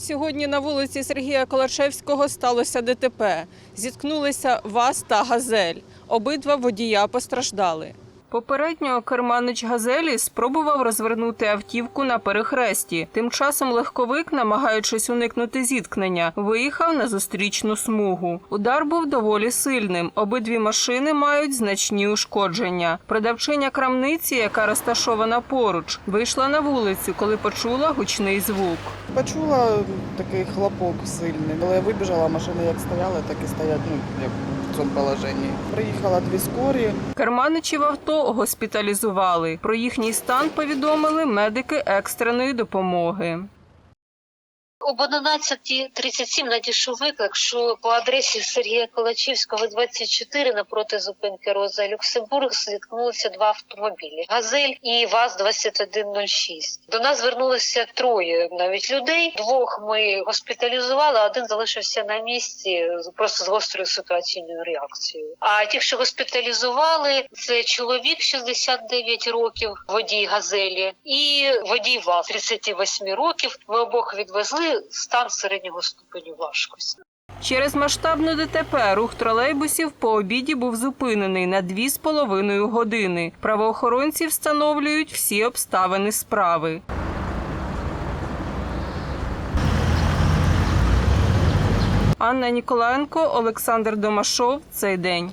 Сьогодні на вулиці Сергія Колашевського сталося ДТП. Зіткнулися ВАЗ та Газель. Обидва водія постраждали. Попередньо керманич Газелі спробував розвернути автівку на перехресті. Тим часом легковик, намагаючись уникнути зіткнення, виїхав на зустрічну смугу. Удар був доволі сильним. Обидві машини мають значні ушкодження. Продавчиня крамниці, яка розташована поруч, вийшла на вулицю, коли почула гучний звук. Почула такий хлопок сильний, але я вибіжала, машини як стояли, так і стоять, ну, як в цьому положенні. Приїхала дві скорі, Керманичів авто госпіталізували. Про їхній стан повідомили медики екстреної допомоги. Об 11.37 надійшов виклик, що по адресі Сергія Колачівського, 24, напроти зупинки Роза Люксембург, зіткнулися два автомобілі «Газель» і ВАЗ-2106. До нас звернулося троє навіть людей. Двох ми госпіталізували, один залишився на місці просто з гострою ситуаційною реакцією. А ті, що госпіталізували, це чоловік 69 років, водій «Газелі» і водій ВАЗ 38 років. Ми обох відвезли стан середнього ступеню важкості. Через масштабну ДТП рух тролейбусів по обіді був зупинений на дві з половиною години. Правоохоронці встановлюють всі обставини справи. Анна Ніколаєнко, Олександр Домашов. Цей день.